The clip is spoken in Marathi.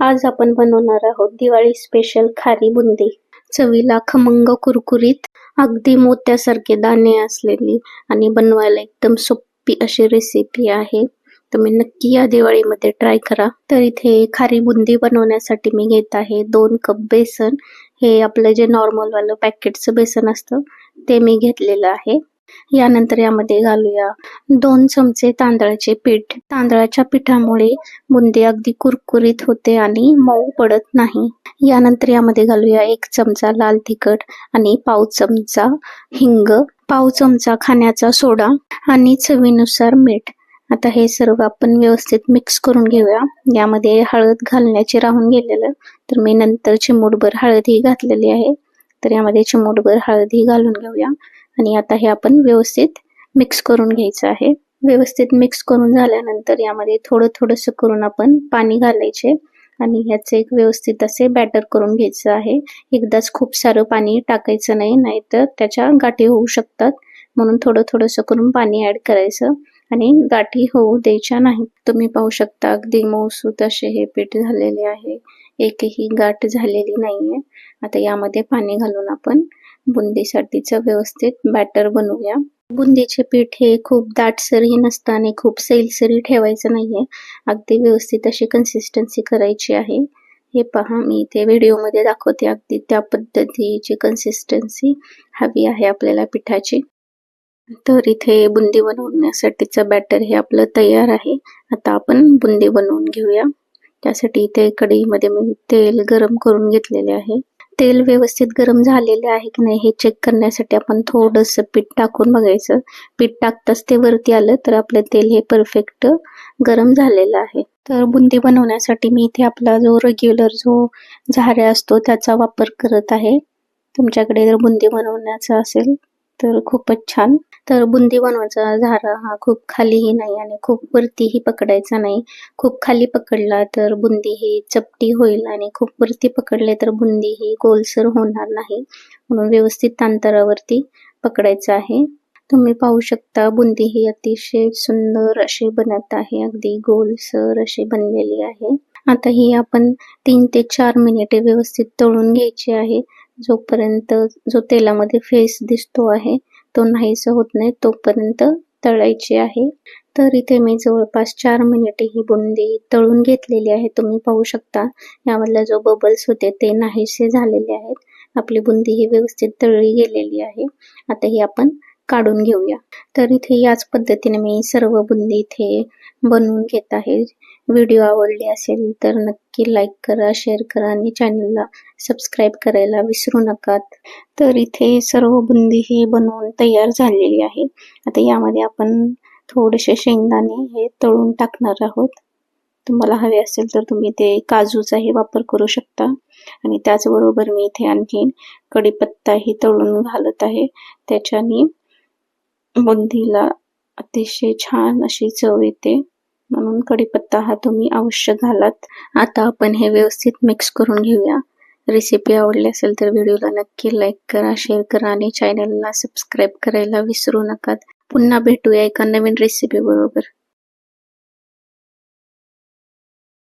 आज आपण बनवणार आहोत दिवाळी स्पेशल खारी बुंदी. चवीला खमंग कुरकुरीत अगदी मोत्यासारखे दाणे असलेली आणि बनवायला एकदम सोपी अशी रेसिपी आहे. तुम्ही नक्की या दिवाळीमध्ये ट्राय करा. तर इथे खारी बुंदी बनवण्यासाठी मी घेत आहे दोन कप बेसन. हे आपलं जे नॉर्मलवालं पॅकेटचं बेसन असतं ते मी घेतलेलं आहे. यानंतर यामध्ये घालूया दोन चमचे तांदळाचे पीठ. तांदळाच्या पिठामुळे बुंदी अगदी कुरकुरीत होते आणि मऊ पडत नाही. यानंतर यामध्ये घालूया एक चमचा लाल तिखट आणि पाव चमचा हिंग. पाव चमचा खाण्याचा सोडा आणि चवीनुसार मीठ. आता हे सर्व आपण व्यवस्थित मिक्स करून घेऊया. यामध्ये हळद घालण्याचे राहून गेलेलं. तर मी नंतर चिमूटभर हळद ही घातलेली आहे. तर यामध्ये चिमूटभर हळदी घालून घेऊया. आणि आता हे आपण व्यवस्थित मिक्स करून घ्यायचं आहे. व्यवस्थित मिक्स करून झाल्यानंतर यामध्ये थोडं थोडस करून आपण पाणी घालायचे. आणि ह्याचे एक व्यवस्थित असे बॅटर करून घ्यायचं आहे. एकदाच खूप सारं पाणी टाकायचं नाही नाहीतर त्याच्या गाठी होऊ शकतात. म्हणून थोडं थोडस करून पाणी ऍड करायचं. आणि गाठी होऊ द्यायच्या नाही तुम्ही पाहू शकता अगदी मऊसूत असे हे पीठ झालेले आहे. एकही गाठ झालेली नाहीये. आता यामध्ये पाणी घालून आपण बुंदीसाठीचं व्यवस्थित बॅटर बनवूया. बुंदीचे पीठ हे खूप दाटसरही नसतं आणि खूप सैलसरी ठेवायचं नाहीये. अगदी व्यवस्थित अशी कन्सिस्टन्सी करायची आहे. हे पहा मी इथे व्हिडिओमध्ये दाखवते. अगदी त्या पद्धतीची कन्सिस्टन्सी हवी आहे आपल्याला पिठाची. तर इथे बुंदी बनवण्यासाठीचं बॅटर हे आपलं तयार आहे. आता आपण बुंदी बनवून घेऊया. त्यासाठी इथे कढईमध्ये मी तेल गरम करून घेतलेले आहे. तेल व्यवस्थित गरम झालेले आहे की नाही हे चेक करण्यासाठी आपण थोडस पीठ टाकून बघायचं. पीठ टाकताच ते वरती आलं तर आपलं तेल हे परफेक्ट गरम झालेलं आहे. तर बुंदी बनवण्यासाठी मी इथे आपला जो रेग्युलर जो झाऱ्या असतो त्याचा वापर करत आहे. तुमच्याकडे जर बुंदी बनवण्याचा असेल तर खूपच छान. तर बुंदी बनवायचा झारा हा खूप खालीही नाही आणि खूप वरतीही पकडायचा नाही. खूप खाली पकडला तर बुंदी ही चपटी होईल आणि खूप वरती पकडले तर बुंदी ही गोलसर होणार नाही. म्हणून व्यवस्थित अंतरावरती पकडायचं आहे. तुम्ही पाहू शकता बुंदी ही अतिशय सुंदर अशी बनत आहे. अगदी गोलसर अशी बनलेली आहे. आता ही आपण तीन ते चार मिनिटे व्यवस्थित तळून घ्यायची आहे. जोपर्यंत जो तेलामध्ये फेस दिसतो आहे तो नाहीसा होत नाही तोपर्यंत तळायची आहे. तर इथे मी जवळपास चार मिनिटे ही बुंदी तळून घेतलेली आहे. तुम्ही पाहू शकता यामधला जो बबल्स होते ते नाहीसे झालेले आहेत. आपली बुंदी ही व्यवस्थित तळली गेलेली आहे. आता ही आपण काढून घेऊया. तर इथे याच पद्धतीने मी सर्व बुंदी इथे बनवून घेत आहे. व्हिडिओ आवडले असेल तर नक्की लाईक करा शेअर करा आणि चॅनलला सबस्क्राईब करायला विसरू नका तर इथे सर्व बुंदी ही बनवून तयार झालेली आहे. आता यामध्ये आपण थोडेसे शेंगदाणे हे तळून टाकणार आहोत. तुम्हाला हवे असेल तर तुम्ही ते काजूचाही वापर करू शकता. आणि त्याचबरोबर मी इथे आणखी कढीपत्ताही तळून घालत आहे. त्याच्याने बुंदीला अतिशय छान अशी चव येते. म्हणून कढीपत्ता हा तुम्ही अवश्य घालात. आता आपण हे व्यवस्थित मिक्स करून घेऊया. रेसिपी आवडली असेल तर व्हिडिओला नक्की लाईक करा शेअर करा आणि चॅनलला सबस्क्राईब करायला विसरू नका. पुन्हा भेटूया एका नवीन रेसिपी बरोबर.